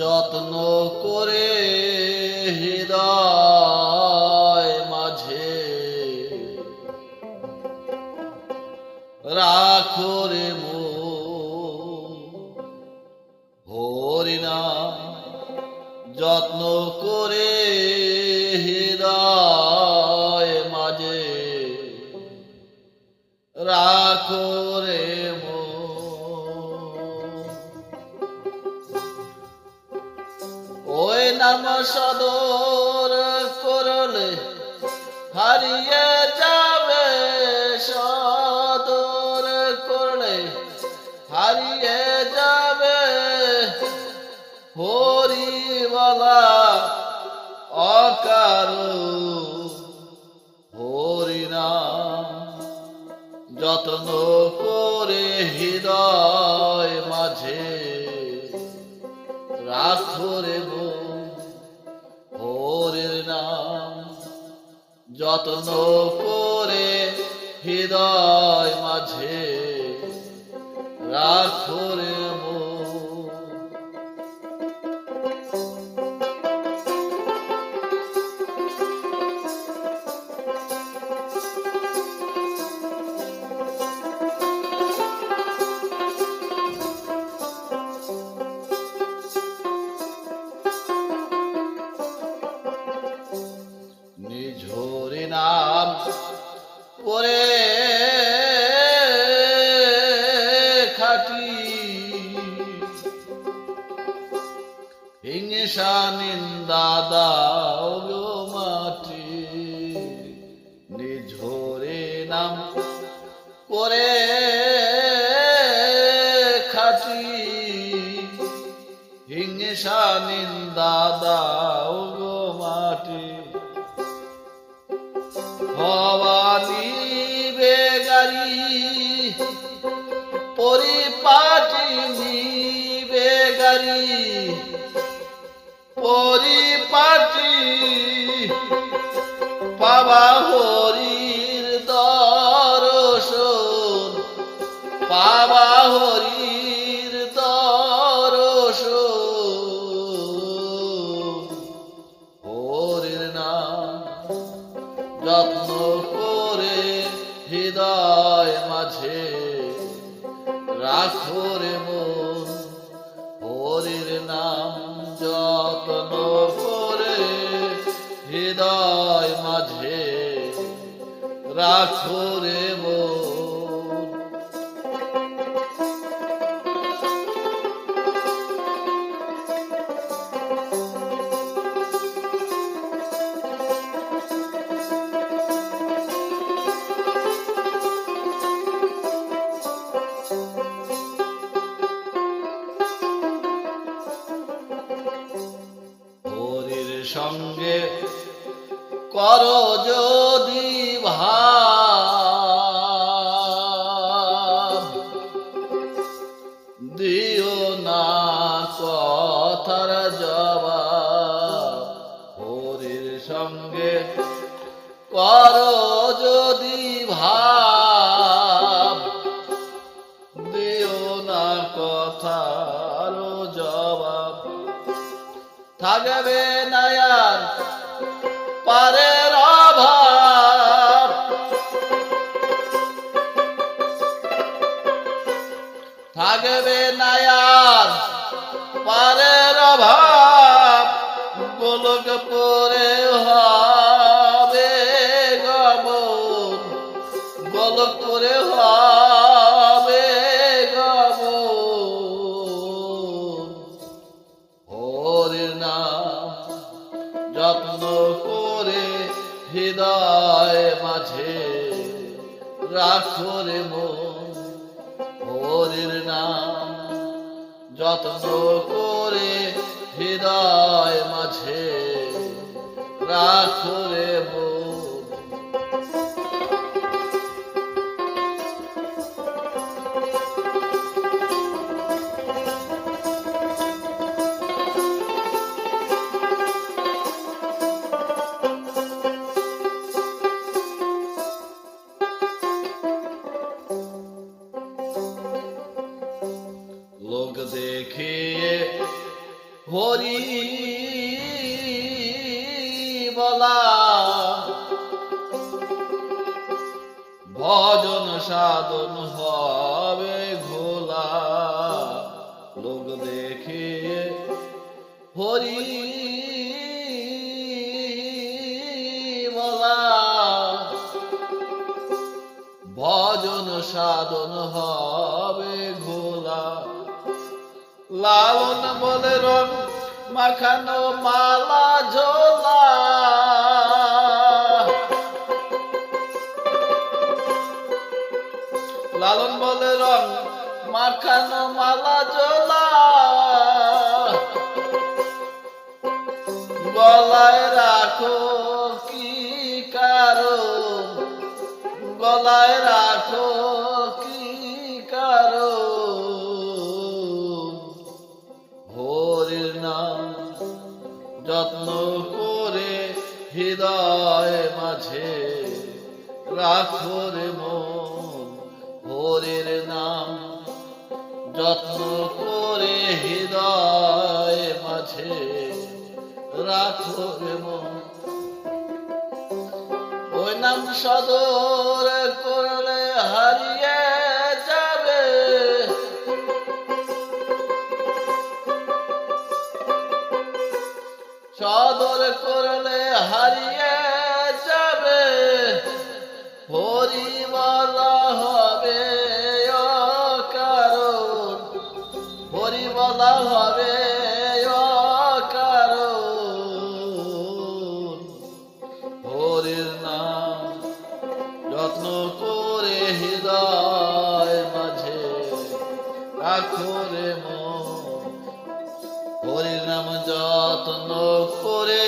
যত্ন করে হৃদয় মাঝে। রাখো রে নাম সদর করলে, হারিয়ে যাবে সদর করলে, হারিয়ে যাবে হরিবালা অকারু, হরিনাম যত্ন করে হৃদয় মাঝে রাখো রে যত্ন করে হৃদয় মাঝে রাখো হিংসা নিন্দা দাও গো মাটি নিঝরে নাম করে খাটি। হিংসা নিন্দা দাও গো মাটি। ভবানী বেগারি, পরিপাটি নি বেগারি। পরিপাটি পাবা হরির দর্শন পাবা হরির দর্শন। হরির নাম যত্ন করে হৃদয় মাঝে রাখো রে মন। হরির নাম যত্ন করে হৃদয় মাঝে রাখো রে মন সঙ্গে কর যদি ভাব। দিও না কথার জবাব। হরির সঙ্গে কর যদি ভাব। থাকবে নায়ার পারের অভাব। থাকবে নায়ার মাঝে রাখো রে মোরের নাম যত্ন করে হৃদয় মাঝে রাখো রে হরি বলা। ভজন সাধন হবে ঘোলা। লোক দেখে হরি বলা। ভজন সাধন হয় লালন বলে রং, মাখানো মালা ঝোলা। লালন বলে রং, মাখানো মালা ঝোলা। গলায় রাখো কি কারও গলায় রাখো যত্ন করে হৃদয় মাঝে রাখো রে হরির নাম। যত্ন করে হৃদয় মাঝে রাখো রে ওই নাম সদর করলে হারিয়ে সদর করলে হারিয়ে যাবে হরি বলা হবে কারণ হরি হবে কারণ হরির নাম যত্ন করে হৃদয় মাঝে রাখো রে মন। হরির নাম যত্ন করে